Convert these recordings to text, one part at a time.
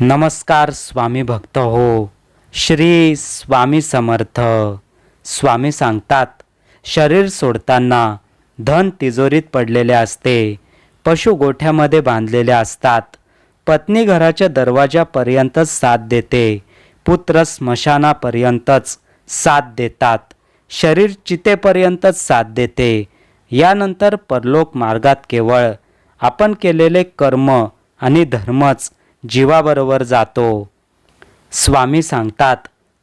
नमस्कार स्वामी भक्त हो. श्री स्वामी समर्थ. स्वामी सांगतात शरीर सोडताना धन तिजोरीत पडलेले असते पशु गोठ्यामध्ये बांधलेले असतात पत्नी घराच्या दरवाजापर्यंतच साथ देते पुत्र स्मशानापर्यंतच साथ देतात शरीर चितेपर्यंतच साथ देते यानंतर परलोक मार्गात केवळ आपण केलेले कर्म आणि धर्मच जीवाबरोबर जातो. स्वामी सांगतात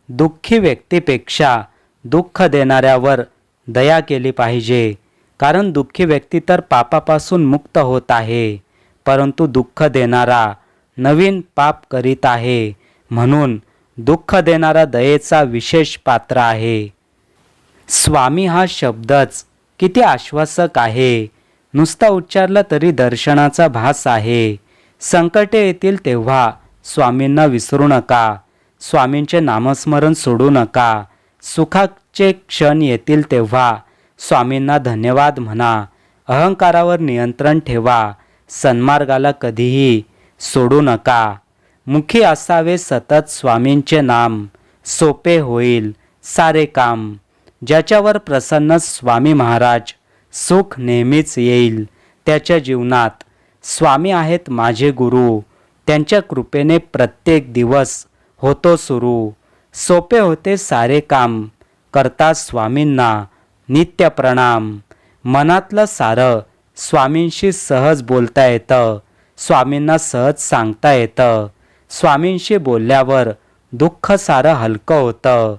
दुःखी व्यक्तीपेक्षा दुःख देणाऱ्यावर दया केली पाहिजे. कारण दुःखी व्यक्ती तर पापापासून मुक्त होत आहे. परंतु दुःख देणारा नवीन पाप करीत आहे. म्हणून दुःख देणारा दयेचा विशेष पात्र आहे. स्वामी हा शब्दच किती आश्वासक आहे. नुसता उच्चारला तरी दर्शनाचा भास आहे. संकटे येतील तेव्हा स्वामींना विसरू नका. स्वामींचे नामस्मरण सोडू नका. सुखाचे क्षण येतील तेव्हा स्वामींना धन्यवाद म्हणा. अहंकारावर नियंत्रण ठेवा. सन्मार्गाला कधीही सोडू नका. मुखी असावे सतत स्वामींचे नाम. सोपे होईल सारे काम. ज्याच्यावर प्रसन्न स्वामी महाराज सुख नेहमीच येईल त्याच्या जीवनात स्वामी आहेत माझे गुरु. त्यांच्या कृपेने प्रत्येक दिवस होतो सुरू. सोपे होते सारे काम करता स्वामींना नित्य प्रणाम. मनातलं सारं स्वामींशी सहज बोलता येतं. स्वामींना सहज सांगता येतं. स्वामींशी बोलल्यावर दुःख सारं हलकं होतं.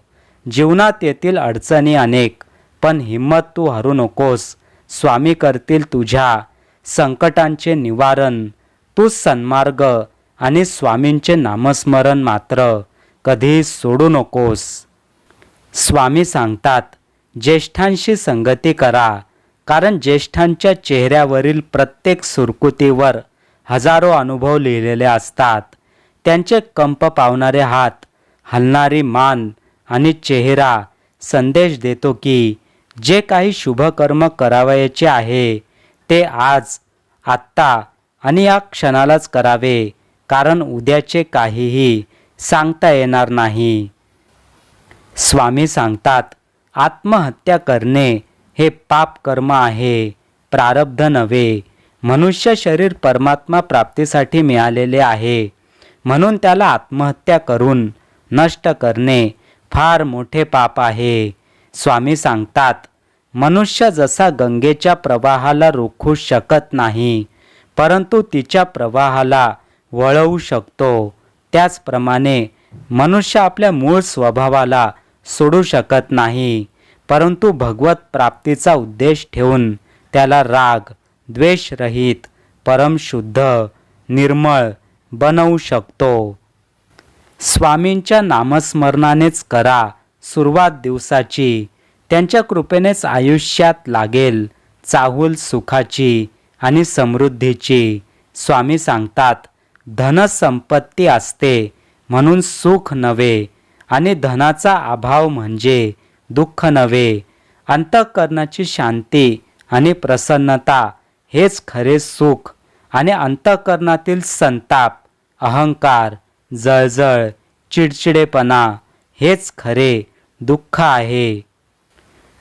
जीवनात येतील अडचणी अनेक पण हिंमत तू हरू नकोस. स्वामी करतील तुझ्या. संकटांचे निवारण तू सन्मार्ग आणि स्वामींचे नामस्मरण मात्र कधी सोडू नकोस. स्वामी सांगतात ज्येष्ठांशी संगती करा कारण ज्येष्ठांच्या चेहऱ्यावरील प्रत्येक सुरकुतीवर हजारो अनुभव लिहिलेले असतात. त्यांचे कंप पावणारे हात हलणारी मान आणि चेहरा संदेश देतो की जे काही शुभकर्म करावयाचे आहे ते आज आत्ता आणि या क्षणालाच करावे कारण उद्याचे काहीही सांगता येणार नाही. स्वामी सांगतात आत्महत्या करणे हे पाप कर्म आहे प्रारब्ध नव्हे. मनुष्य शरीर परमात्मा प्राप्तीसाठी मिळालेले आहे. म्हणून त्याला आत्महत्या करून नष्ट करणे फार मोठे पाप आहे. स्वामी सांगतात मनुष्य जसा गंगेच्या प्रवाहाला रोखू शकत नाही परंतु तिच्या प्रवाहाला वळवू शकतो. त्याचप्रमाणे मनुष्य आपल्या मूळ स्वभावाला सोडू शकत नाही परंतु भगवत प्राप्तीचा उद्देश ठेवून त्याला राग द्वेषरहित परमशुद्ध निर्मळ बनवू शकतो. स्वामींच्या नामस्मरणानेच करा सुरुवात दिवसाची. त्यांच्या कृपेनेच आयुष्यात लागेल चाहूल सुखाची आणि समृद्धीची. स्वामी सांगतात धनसंपत्ती असते म्हणून सुख नव्हे आणि धनाचा अभाव म्हणजे दुःख नव्हे. अंतःकरणाची शांती आणि प्रसन्नता हेच खरे सुख आणि अंतःकरणातील संताप अहंकार जळजळ चिडचिडेपणा हेच खरे दुःख आहे.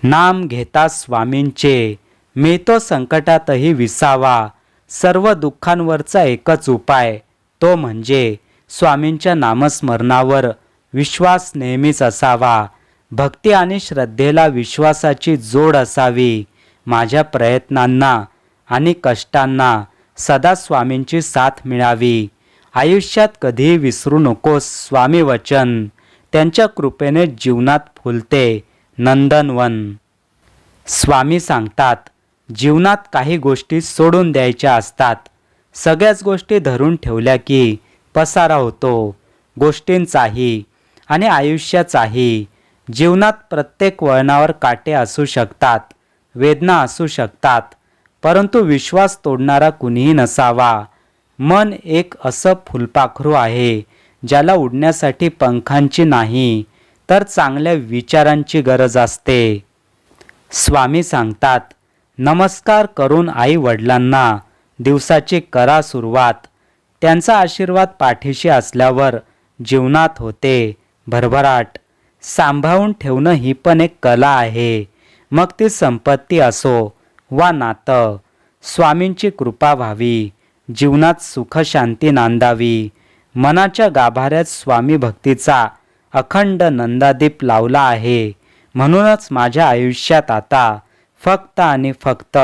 नाम घेता स्वामींचे. मिळतो संकटातही विसावा. सर्व दुःखांवरचा एकच उपाय. तो म्हणजे स्वामींच्या नामस्मरणावर विश्वास नेहमीच असावा. भक्ती आणि श्रद्धेला विश्वासाची जोड असावी. माझ्या प्रयत्नांना आणि कष्टांना सदा स्वामींची साथ मिळावी. आयुष्यात कधीही विसरू नकोस स्वामी वचन. त्यांच्या कृपेने जीवनात फुलते. नंदनवन स्वामी सांगतात जीवनात काही गोष्टी सोडून द्यायच्या असतात. सगळ्याच गोष्टी धरून ठेवल्या की पसारा होतो. गोष्टींचाही आणि आयुष्याचाही. जीवनात प्रत्येक वळणावर काटे असू शकतात वेदना असू शकतात परंतु विश्वास तोडणारा कुणीही नसावा. मन एक असं फुलपाखरू आहे ज्याला उडण्यासाठी पंखांची नाही तर चांगल्या विचारांची गरज असते. स्वामी सांगतात नमस्कार करून आई वडिलांना दिवसाची करा सुरुवात. त्यांचा आशीर्वाद पाठीशी असल्यावर जीवनात होते. भरभराट. सांभाळून ठेवणं ही पण एक कला आहे. मग ती संपत्ती असो वा नातं. स्वामींची कृपा व्हावी. जीवनात सुखशांती नांदावी. मनाच्या गाभाऱ्यात स्वामी भक्तीचा अखंड नंदादीप लावला आहे. म्हणूनच माझ्या आयुष्यात आता फक्त आणि फक्त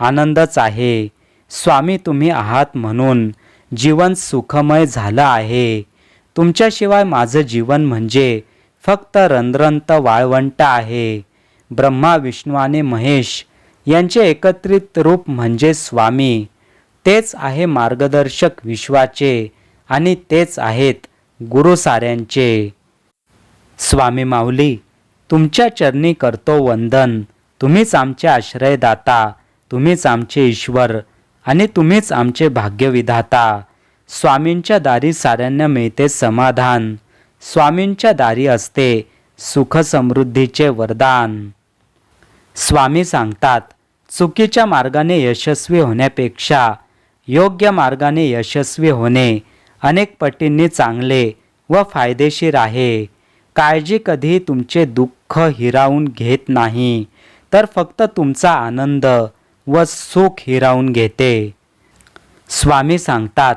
आनंदच आहे. स्वामी तुम्ही आहात म्हणून जीवन सुखमय झालं आहे. तुमच्याशिवाय माझं जीवन म्हणजे फक्त रंध्रंत वाळवंट आहे. ब्रह्मा विष्णू आणि महेश यांचे एकत्रित रूप म्हणजे स्वामी. तेच आहे मार्गदर्शक विश्वाचे आणि तेच आहेत गुरु साऱ्यांचे स्वामी माऊली तुमच्या चरणी करतो वंदन. तुम्हीच आमचे आश्रयदाता तुम्हीच आमचे ईश्वर आणि तुम्हीच आमचे भाग्यविधाता. स्वामींच्या दारी साऱ्यांना मिळते समाधान. स्वामींच्या दारी असते सुखसमृद्धीचे वरदान. स्वामी सांगतात चुकीच्या मार्गाने यशस्वी होण्यापेक्षा योग्य मार्गाने यशस्वी होणे अनेक पटींनी चांगले व फायदेशीर आहे. काळजी कधी तुमचे दुःख हिरावून घेत नाही तर फक्त तुमचा आनंद व सुख हिरावून घेते. स्वामी सांगतात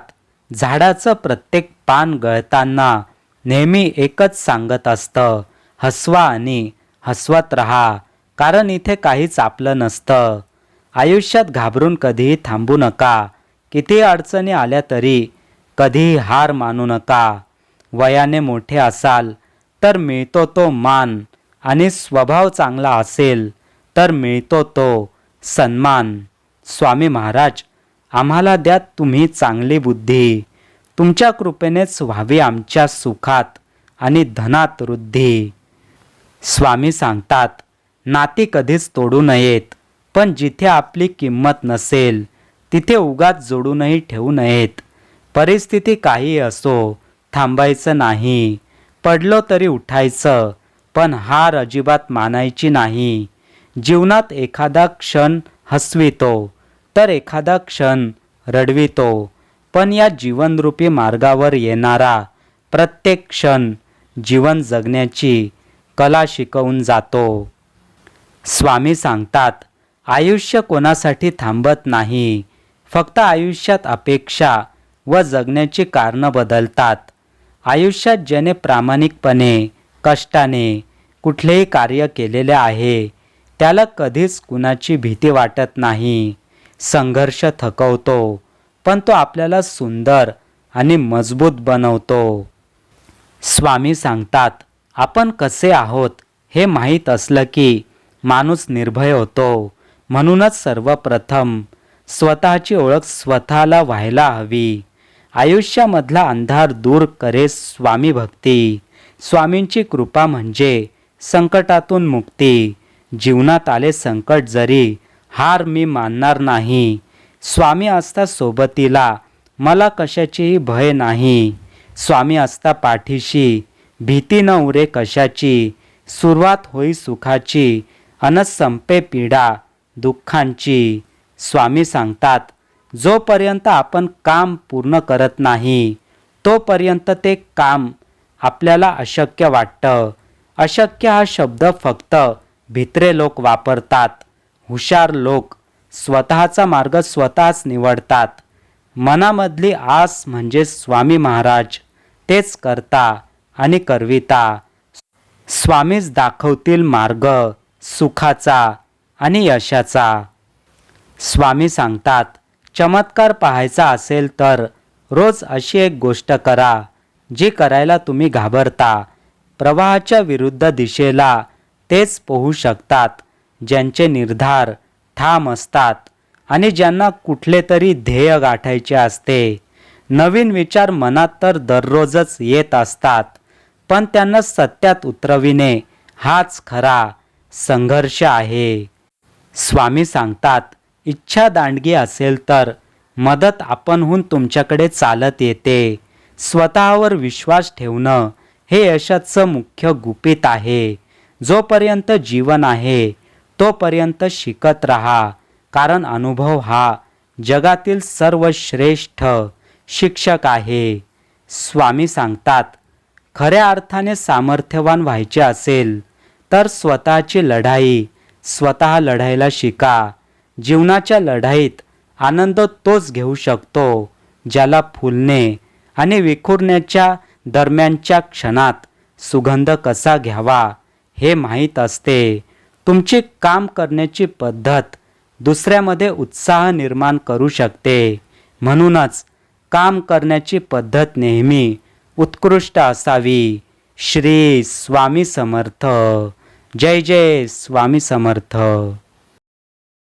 झाडाचं प्रत्येक पान गळताना नेहमी एकच सांगत असतं हसवा आणि हसवत राहा कारण इथे काहीच आपलं नसतं. आयुष्यात घाबरून कधीही थांबू नका किती अडचणी आल्या तरी कधीही हार मानू नका. वयाने मोठे असाल तर मिळतो तो मान. आणि स्वभाव चांगला असेल तर मिळतो तो सन्मान. स्वामी महाराज आम्हाला द्या तुम्ही चांगली बुद्धी. तुमच्या कृपेनेच व्हावी आमच्या सुखात आणि धनात वृद्धी. स्वामी सांगतात नाती कधीच तोडू नयेत पण जिथे आपली किंमत नसेल तिथे उगाच जोडूनही ठेवू नयेत. परिस्थिती काही असो थांबायचं नाही. पडलो तरी उठायचं पण हार अजिबात मानायची नाही. जीवनात एखादा क्षण हसवितो तर एखादा क्षण रडवितो पण या जीवनरूपी मार्गावर येणारा प्रत्येक क्षण जीवन जगण्याची कला शिकवून जातो. स्वामी सांगतात आयुष्य कोणासाठी थांबत नाही फक्त आयुष्यात अपेक्षा व जगण्याची कारणं बदलतात. आयुष्यात ज्याने प्रामाणिकपणे कष्टाने कुठलेही कार्य केलेले आहे त्याला कधीच कुणाची भीती वाटत नाही. संघर्ष थकवतो पण तो आपल्याला सुंदर आणि मजबूत बनवतो. स्वामी सांगतात आपण कसे आहोत हे माहीत असलं की माणूस निर्भय होतो. म्हणूनच सर्वप्रथम स्वतःची ओळख स्वतःला व्हायला हवी. आयुष्यामधला अंधार दूर करे स्वामी भक्ती. स्वामींची कृपा म्हणजे संकटातून मुक्ती. जीवनात आले संकट जरी हार मी मानणार नाही. स्वामी असता सोबतीला मला कशाचीही भय नाही. स्वामी असता पाठीशी भीती न उरे कशाची. सुरुवात होई सुखाची अन संपे पीडा दुःखांची. स्वामी सांगतात जोपर्यंत आपण काम पूर्ण करत नाही तोपर्यंत ते काम आपल्याला अशक्य वाटतं. अशक्य हा शब्द फक्त भित्रे लोक वापरतात. हुशार लोक स्वतःचा मार्ग स्वतःच निवडतात. मनामधली आस म्हणजे स्वामी महाराज. तेच करता आणि करविता. स्वामीच दाखवतील मार्ग सुखाचा आणि यशाचा. स्वामी सांगतात चमत्कार पाहायचा असेल तर रोज अशी एक गोष्ट करा जी करायला तुम्ही घाबरता. प्रवाहाच्या विरुद्ध दिशेला तेच पोहू शकतात ज्यांचे निर्धार ठाम असतात आणि ज्यांना कुठले तरी ध्येय गाठायचे असते. नवीन विचार मनात तर दररोजच येत असतात पण त्यांना सत्यात उतरविणे हाच खरा संघर्ष आहे. स्वामी सांगतात इच्छा दांडगी असेल तर मदत आपणहून तुमच्याकडे चालत येते. स्वतःवर विश्वास ठेवणं हे यशाचं मुख्य गुपित आहे. जोपर्यंत जीवन आहे तोपर्यंत शिकत राहा. कारण अनुभव हा जगातील सर्वश्रेष्ठ शिक्षक आहे. स्वामी सांगतात खऱ्या अर्थाने सामर्थ्यवान व्हायचे असेल तर स्वतःची लढाई स्वतः लढायला शिका. जीवनाच्या लढाईत आनंद तोच घेऊ शकतो ज्याला फुलणे आणि विखुरण्याच्या दरम्यानच्या क्षणात सुगंध कसा घ्यावा हे माहीत असते. तुमची काम करण्याची पद्धत दुसऱ्यामध्ये उत्साह निर्माण करू शकते. म्हणूनच काम करण्याची पद्धत नेहमी उत्कृष्ट असावी. श्री स्वामी समर्थ. जय जय स्वामी समर्थ.